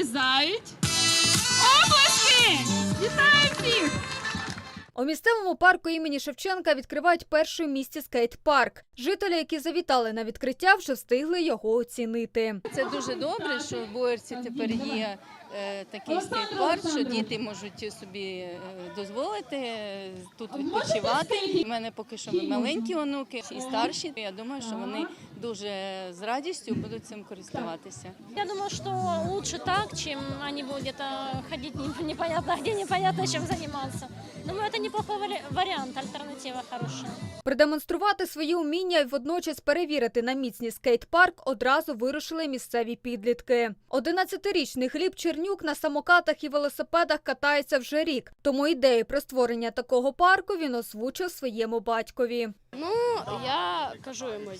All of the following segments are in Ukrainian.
вирізають. Оплески! Вітаю всіх! У місцевому парку імені Шевченка відкривають перший в місті скейт-парк. Жителі, які завітали на відкриття, вже встигли його оцінити. Це дуже добре, що в Боярці тепер є такий скейт-парк, що діти можуть собі е, дозволити е, тут відпочивати. У мене поки що маленькі онуки і старші. Я думаю, що вони дуже з радістю будуть цим користуватися. Я думаю, что лучше так, чем они будут где-то ходить не- непонятно где, непонятно чем заниматься. Думаю, это неплохой вари- вариант, альтернатива хорошая. Продемонструвати свої уміння і водночас перевірити на міцність скейт-парк одразу вирушили місцеві підлітки. 11-річний Гліб Чернюк на самокатах і велосипедах катається вже рік. Тому ідею про створення такого парку він озвучив своєму батькові. Ну, я кажу йому, «Е,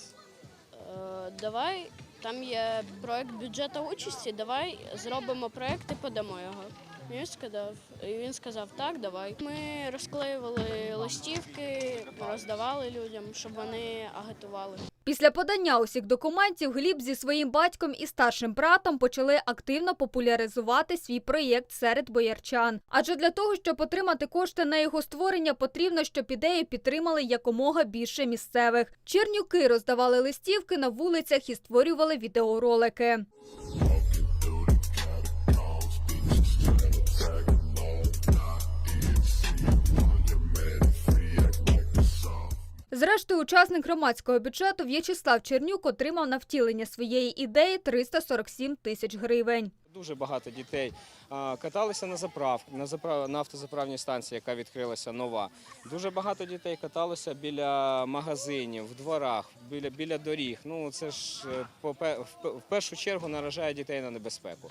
давай, там є проект бюджету участі, давай зробимо проект і подамо його. Він сказав, і він сказав, так, давай. Ми розклеювали листівки, роздавали людям, щоб вони агітували. Після подання усіх документів Гліб зі своїм батьком і старшим братом почали активно популяризувати свій проєкт серед боярчан. Адже для того, щоб отримати кошти на його створення, потрібно, щоб ідею підтримали якомога більше місцевих. Чернюки роздавали листівки на вулицях і створювали відеоролики. Зрештою, учасник громадського бюджету В'ячеслав Чернюк отримав на втілення своєї ідеї 347 тисяч гривень. Дуже багато дітей каталися на заправку, на запра... на автозаправній станції, яка відкрилася нова. Дуже багато дітей каталося біля магазинів, в дворах, біля, біля доріг. Ну це ж е, в першу чергу наражає дітей на небезпеку.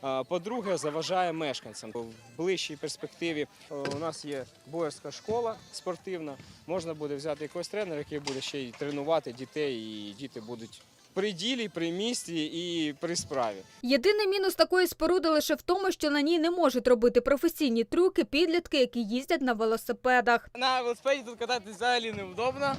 По-друге, заважає мешканцям. В ближчій перспективі у нас є боярська школа спортивна. Можна буде взяти якогось тренера, який буде ще й тренувати дітей, і діти будуть при ділі, при місті і при справі. Єдиний мінус такої споруди лише в тому, що на ній не можуть робити професійні трюки підлітки, які їздять на велосипедах. На велосипеді тут кататись взагалі невдобно.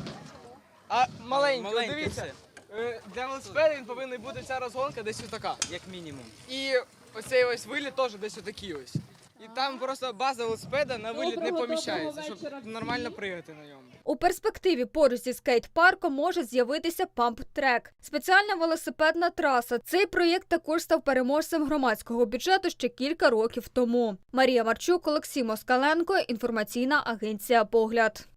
А маленький, от дивіться, е, для велосипеда він повинен бути ця розгонка десь отака. як мінімум. І оцей ось виліт теж десь отакий ось. І там просто база велосипеда на виліт не поміщається, щоб нормально приїхати на ньому. У перспективі поруч зі скейт-парком може з'явитися памп-трек – спеціальна велосипедна траса. Цей проєкт також став переможцем громадського бюджету ще кілька років тому. Марія Марчук, Олексій Москаленко, інформаційна агенція «Погляд».